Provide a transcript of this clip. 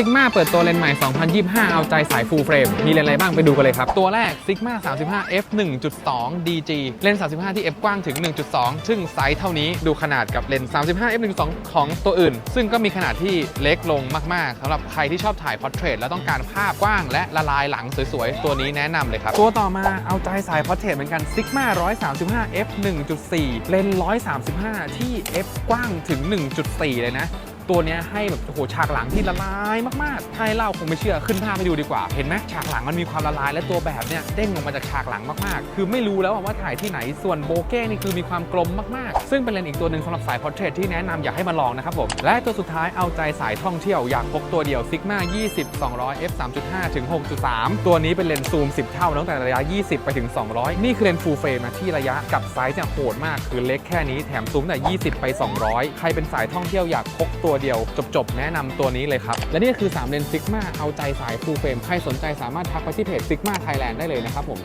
Sigma เปิดตัวเลนส์ใหม่ 2025 เอาใจสาย full frame มีเลนส์อะไรบ้างไปดูกันเลยครับ ตัวแรก Sigma 35 f 1.2 DG เลนส์35 ที่ f กว้างถึง 1.2 ซึ่งไซส์เท่านี้ดูขนาดกับเลนส์35 f 1.2ของตัวอื่น ซึ่งก็มีขนาดที่เล็กลงมาก ๆสำหรับใครที่ชอบถ่ายพอร์เทรตแล้วต้องการภาพกว้างและละลายหลังสวย ๆ ตัวนี้แนะนำเลยครับ ตัวต่อมาเอาใจสายพอร์เทรตเหมือนกัน Sigma 135 f 1.4 เลนส์135 ที่ f กว้างถึง 1.4 เลยนะ ตัวนี้ให้แบบโอ้โหฉากหลังที่ละลายมากๆถ้าให้เล่าคงไม่เชื่อขึ้นภาพให้ดูดีกว่า เห็นไหมฉากหลังมันมีความละลายและตัวแบบเนี้ยเด้งออกมาจากฉากหลังมากๆ คือไม่รู้แล้วว่าถ่ายที่ไหนส่วนโบเก้นี่คือมีความกลมมากๆ ซึ่งเป็นเลนส์อีกตัวหนึ่งสำหรับสายพอร์เทรตที่แนะนำอยากให้มาลองนะครับผมและตัวสุดท้ายเอาใจสายท่องเที่ยวอยากพกตัวเดียว Sigma 20 200 f 3.5ถึง6.3 ตัวนี้เป็นเลนส์ซูม 10 เท่าตั้งแต่ระยะ 20 ไปถึง 200 นี่คือเลนส์ full frame นะที่ระยะกับไซส์เนี่ยโหดมากคือเล็กแค่นี้แถมซูมแต่ 20 ไป 200 ใครเป็นสายท่องเที่ยวอยากพกตัวเดียว จบๆ แนะนำตัวนี้เลยครับ และนี่ก็คือ 3 เลนส์ซิกมาเอาใจสายฟูลเฟรมใครสนใจสามารถทักไปที่เพจซิกมาไทยแลนด์ได้เลยนะครับผม